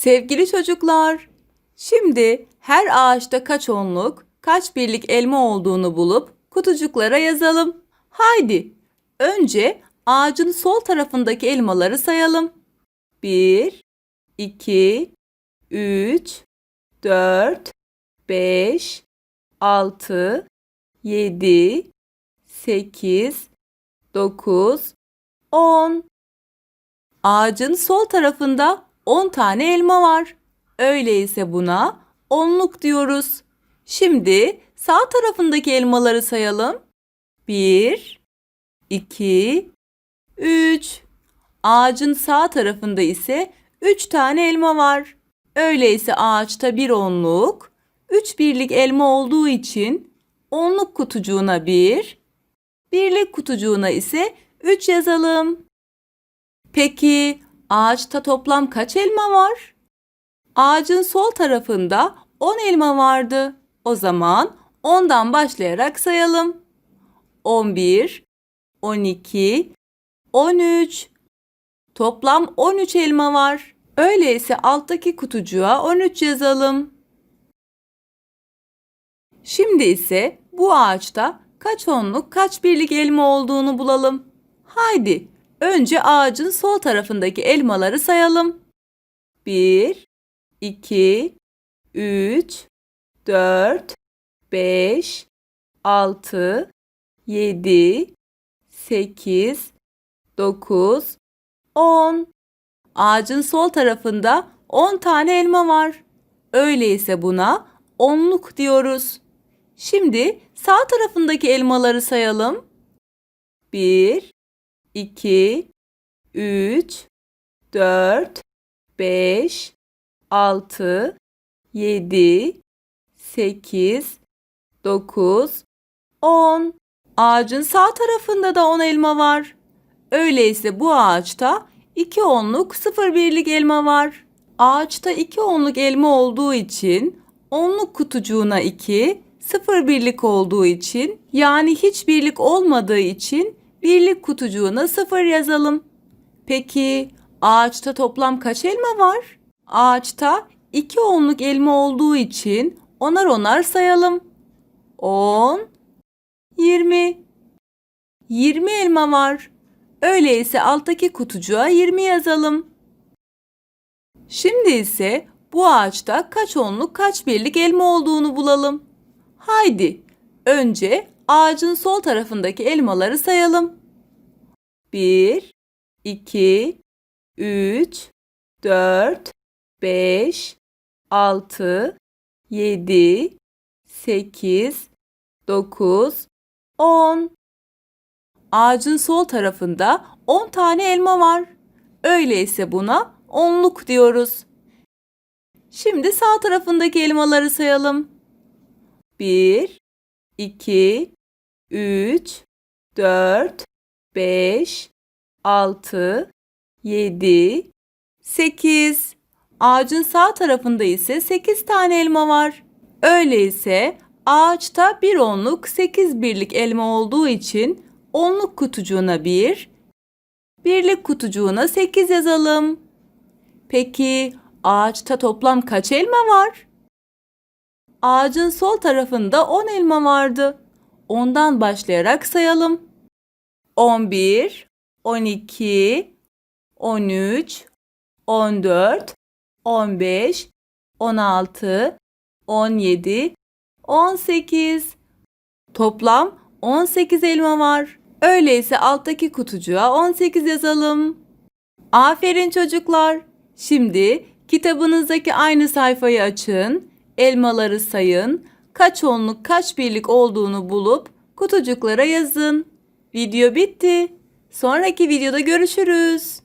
Sevgili çocuklar, şimdi her ağaçta kaç onluk, kaç birlik elma olduğunu bulup kutucuklara yazalım. Haydi, önce ağacın sol tarafındaki elmaları sayalım. 1, 2, 3, 4, 5, 6, 7, 8, 9, 10. Ağacın sol tarafında 10 tane elma var. Öyleyse buna onluk diyoruz. Şimdi sağ tarafındaki elmaları sayalım. 1, 2, 3. Ağacın sağ tarafında ise 3 tane elma var. Öyleyse ağaçta bir onluk, 3 birlik elma olduğu için onluk kutucuğuna 1, birlik kutucuğuna ise 3 yazalım. Peki ağaçta toplam kaç elma var? Ağacın sol tarafında 10 elma vardı. O zaman 10'dan başlayarak sayalım. 11, 12, 13. Toplam 13 elma var. Öyleyse alttaki kutucuğa 13 yazalım. Şimdi ise bu ağaçta kaç onluk kaç birlik elma olduğunu bulalım. Haydi önce ağacın sol tarafındaki elmaları sayalım. 1, 2, 3, 4, 5, 6, 7, 8, 9, 10. Ağacın sol tarafında 10 tane elma var. Öyleyse buna onluk diyoruz. Şimdi sağ tarafındaki elmaları sayalım. 1, 2, 3, 4, 5, 6, 7, 8, 9, 10. Ağacın sağ tarafında da 10 elma var. Öyleyse bu ağaçta 2 onluk 0 birlik elma var. Ağaçta 2 onluk elma olduğu için onluk kutucuğuna 2, 0 birlik olduğu için yani hiç birlik olmadığı için birlik kutucuğuna 0 yazalım. Peki ağaçta toplam kaç elma var? Ağaçta 2 onluk elma olduğu için onar onar sayalım. 10, 20. 20 elma var. Öyleyse alttaki kutucuğa 20 yazalım. Şimdi ise bu ağaçta kaç onluk kaç birlik elma olduğunu bulalım. Haydi önce ağacın sol tarafındaki elmaları sayalım. 1, 2, 3, 4, 5, 6, 7, 8, 9, 10. Ağacın sol tarafında 10 tane elma var. Öyleyse buna onluk diyoruz. Şimdi sağ tarafındaki elmaları sayalım. 1, 2, 3, 4, 5, 6, 7, 8. Ağacın sağ tarafında ise 8 tane elma var. Öyleyse ağaçta bir onluk 8 birlik elma olduğu için onluk kutucuğuna 1, birlik kutucuğuna 8 yazalım. Peki ağaçta toplam kaç elma var? Ağacın sol tarafında 10 elma vardı. Ondan başlayarak sayalım. 11, 12, 13, 14, 15, 16, 17, 18. Toplam 18 elma var. Öyleyse alttaki kutucuğa 18 yazalım. Aferin çocuklar. Şimdi kitabınızdaki aynı sayfayı açın, elmaları sayın, kaç onluk kaç birlik olduğunu bulup kutucuklara yazın. Video bitti. Sonraki videoda görüşürüz.